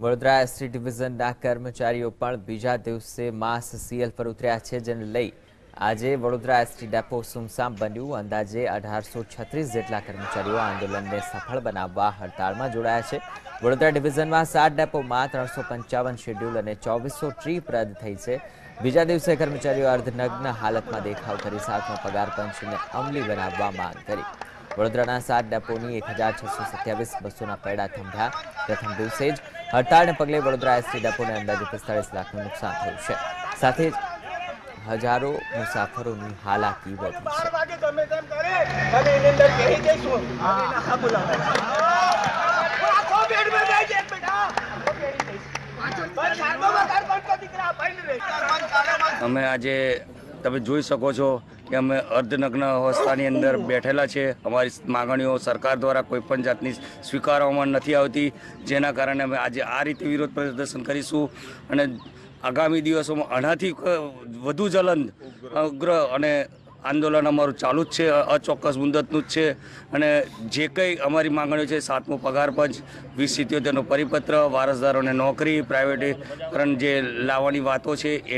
Vadodara ST ડિવિઝનના કર્મચારીઓ પણ બીજા દિવસે માસ સીએલ પર ઉતર્યા છે, જેને લઈ આજે વડોદરા એસટી ડેપો સુમસામ બન્યું. અંદાજે અઢારસો છત્રીસ જેટલા કર્મચારીઓ આંદોલનને સફળ બનાવવા હડતાળમાં જોડાયા છે. વડોદરા ડિવિઝનમાં સાત ડેપોમાં ત્રણસો પંચાવન શેડ્યુલ અને ચોવીસો ટ્રીપ રદ થઈ છે. બીજા દિવસે કર્મચારીઓ અર્ધનગ્ન હાલતમાં દેખાવ કરી સાતમા પગાર પંચને અમલી બનાવવા માંગ કરી. વડોદરાના સાત ડેપોની એક હજાર છસો સત્યાવીસ બસોના પૈડા થંભ્યા પ્રથમ દિવસે જ હડતાળને પગલે વડોદરા એસટી ડેપોને અંદાજે પિસ્તાળીસ લાખનું નુકસાન થયું છે. સાથે જ હજારો મુસાફરોની હાલાકી વધી છે. અમે આજે તમે જોઈ શકો છો કે અમે અર્ધનગ્ન અવસ્થાની અંદર બેઠેલા છે. અમારી માગણીઓ સરકાર દ્વારા કોઈપણ જાતની સ્વીકારવામાં નથી આવતી. જેના કારણે અમે આજે આ રીતે વિરોધ પ્રદર્શન કરીશું. અને આગામી દિવસોમાં આનાથી વધુ જલંદ ઉગ્ર અને આંદોલન અમારું ચાલુ જ છે. અચોક્કસ મુદતનું જ છે. અને જે કંઈ અમારી માંગણીઓ છે સાતમો પગાર પંચ વીસ સિત્યોતેરનો પરિપત્ર વારસદારોને નોકરી પ્રાઇવેટીકરણ જે લાવવાની વાતો છે એ